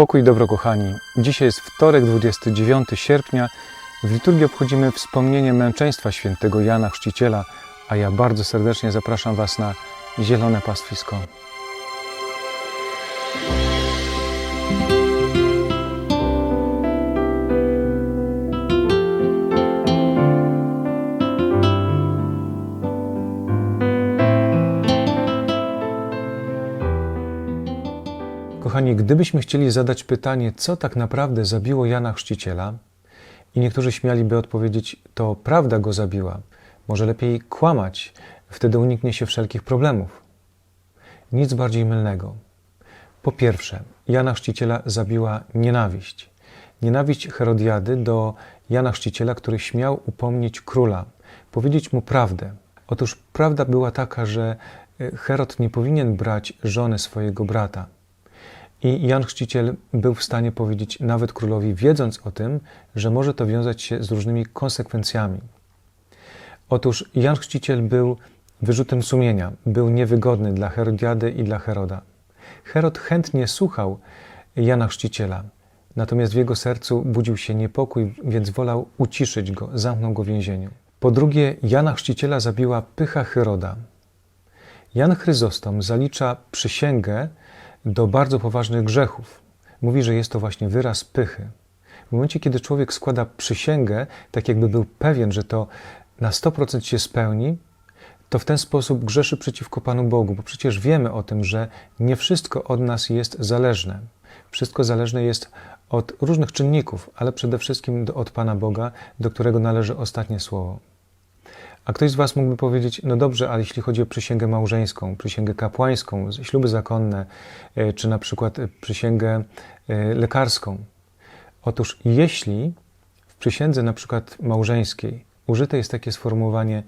Pokój dobro kochani. Dzisiaj jest wtorek, 29 sierpnia. W liturgii obchodzimy wspomnienie męczeństwa świętego Jana Chrzciciela, a ja bardzo serdecznie zapraszam Was na zielone pastwisko. Kochani, gdybyśmy chcieli zadać pytanie, co tak naprawdę zabiło Jana Chrzciciela, i niektórzy śmialiby odpowiedzieć, to prawda go zabiła, może lepiej kłamać, wtedy uniknie się wszelkich problemów. Nic bardziej mylnego. Po pierwsze, Jana Chrzciciela zabiła nienawiść. Nienawiść Herodiady do Jana Chrzciciela, który śmiał upomnieć króla, powiedzieć mu prawdę. Otóż prawda była taka, że e, Herod nie powinien brać żony swojego brata. I Jan Chrzciciel był w stanie powiedzieć nawet królowi, wiedząc o tym, że może to wiązać się z różnymi konsekwencjami. Otóż Jan Chrzciciel był wyrzutem sumienia, był niewygodny dla Herodiady i dla Heroda. Herod chętnie słuchał Jana Chrzciciela, natomiast w jego sercu budził się niepokój, więc wolał uciszyć go, zamknął go w więzieniu. Po drugie, Jana Chrzciciela zabiła pycha Heroda. Jan Chryzostom zalicza przysięgę do bardzo poważnych grzechów. Mówi, że jest to właśnie wyraz pychy. W momencie, kiedy człowiek składa przysięgę, tak jakby był pewien, że to na 100% się spełni, to w ten sposób grzeszy przeciwko Panu Bogu, bo przecież wiemy o tym, że nie wszystko od nas jest zależne. Wszystko zależne jest od różnych czynników, ale przede wszystkim od Pana Boga, do którego należy ostatnie słowo. A ktoś z Was mógłby powiedzieć, no dobrze, ale jeśli chodzi o przysięgę małżeńską, przysięgę kapłańską, śluby zakonne, e, czy na przykład przysięgę e, lekarską. Otóż jeśli w przysiędze na przykład małżeńskiej użyte jest takie sformułowanie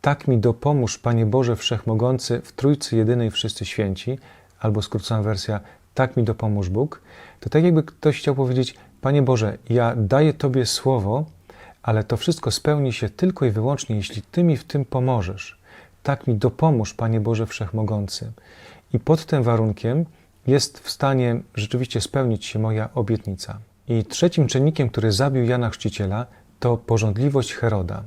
tak mi dopomóż, Panie Boże Wszechmogący, w Trójcy Jedynej Wszyscy Święci, albo skrócona wersja tak mi dopomóż Bóg, to tak jakby ktoś chciał powiedzieć, Panie Boże, ja daję Tobie słowo, ale to wszystko spełni się tylko i wyłącznie, jeśli Ty mi w tym pomożesz. Tak mi dopomóż, Panie Boże Wszechmogący. I pod tym warunkiem jest w stanie rzeczywiście spełnić się moja obietnica. I trzecim czynnikiem, który zabił Jana Chrzciciela, to porządliwość Heroda.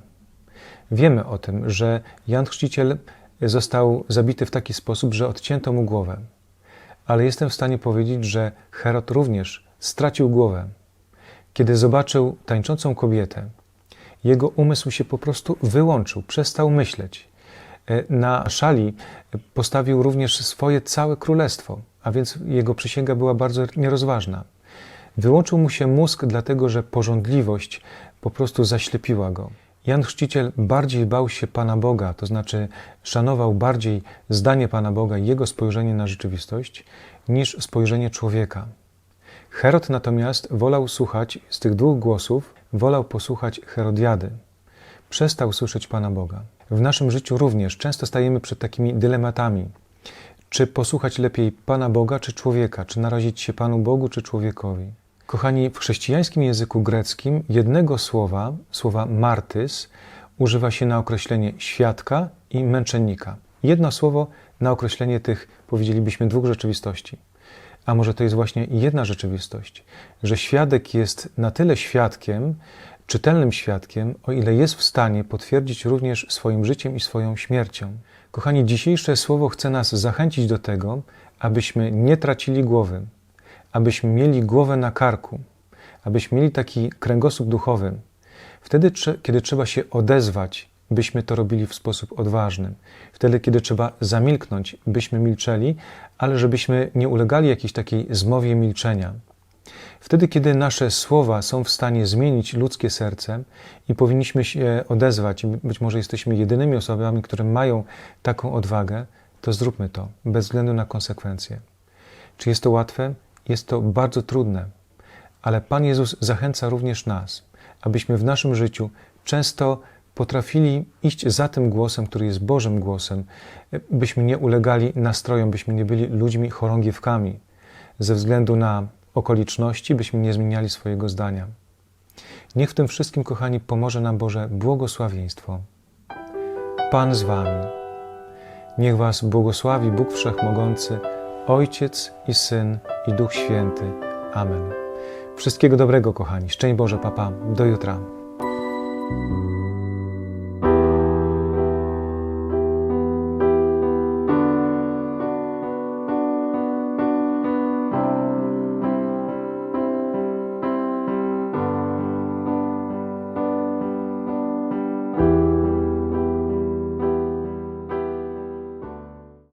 Wiemy o tym, że Jan Chrzciciel został zabity w taki sposób, że odcięto mu głowę. Ale jestem w stanie powiedzieć, że Herod również stracił głowę. Kiedy zobaczył tańczącą kobietę, jego umysł się po prostu wyłączył, przestał myśleć. E, Na szali postawił również swoje całe królestwo, a więc jego przysięga była bardzo nierozważna. Wyłączył mu się mózg, dlatego że porządliwość po prostu zaślepiła go. Jan Chrzciciel bardziej bał się Pana Boga, to znaczy szanował bardziej zdanie Pana Boga i jego spojrzenie na rzeczywistość, niż spojrzenie człowieka. Herod natomiast wolał słuchać z tych dwóch głosów, wolał posłuchać Herodiady. Przestał słyszeć Pana Boga. W naszym życiu również często stajemy przed takimi dylematami. Czy posłuchać lepiej Pana Boga czy człowieka? Czy narazić się Panu Bogu czy człowiekowi? Kochani, w chrześcijańskim języku greckim jednego słowa, słowa martys, używa się na określenie świadka i męczennika. Jedno słowo na określenie tych, powiedzielibyśmy, dwóch rzeczywistości. A może to jest właśnie jedna rzeczywistość, że świadek jest na tyle świadkiem, czytelnym świadkiem, o ile jest w stanie potwierdzić również swoim życiem i swoją śmiercią. Kochani, dzisiejsze słowo chce nas zachęcić do tego, abyśmy nie tracili głowy, abyśmy mieli głowę na karku, abyśmy mieli taki kręgosłup duchowy. Wtedy, kiedy trzeba się odezwać, byśmy to robili w sposób odważny. Wtedy, kiedy trzeba zamilknąć, byśmy milczeli, ale żebyśmy nie ulegali jakiejś takiej zmowie milczenia. Wtedy, kiedy nasze słowa są w stanie zmienić ludzkie serce i powinniśmy się odezwać, być może jesteśmy jedynymi osobami, które mają taką odwagę, to zróbmy to, bez względu na konsekwencje. Czy jest to łatwe? Jest to bardzo trudne, ale Pan Jezus zachęca również nas, abyśmy w naszym życiu często potrafili iść za tym głosem, który jest Bożym głosem, byśmy nie ulegali nastrojom, byśmy nie byli ludźmi chorągiewkami, ze względu na okoliczności, byśmy nie zmieniali swojego zdania. Niech w tym wszystkim, kochani, pomoże nam Boże błogosławieństwo. Pan z Wami. Niech Was błogosławi Bóg Wszechmogący, Ojciec i Syn i Duch Święty. Amen. Wszystkiego dobrego, kochani. Szczęść Boże, papa. Do jutra.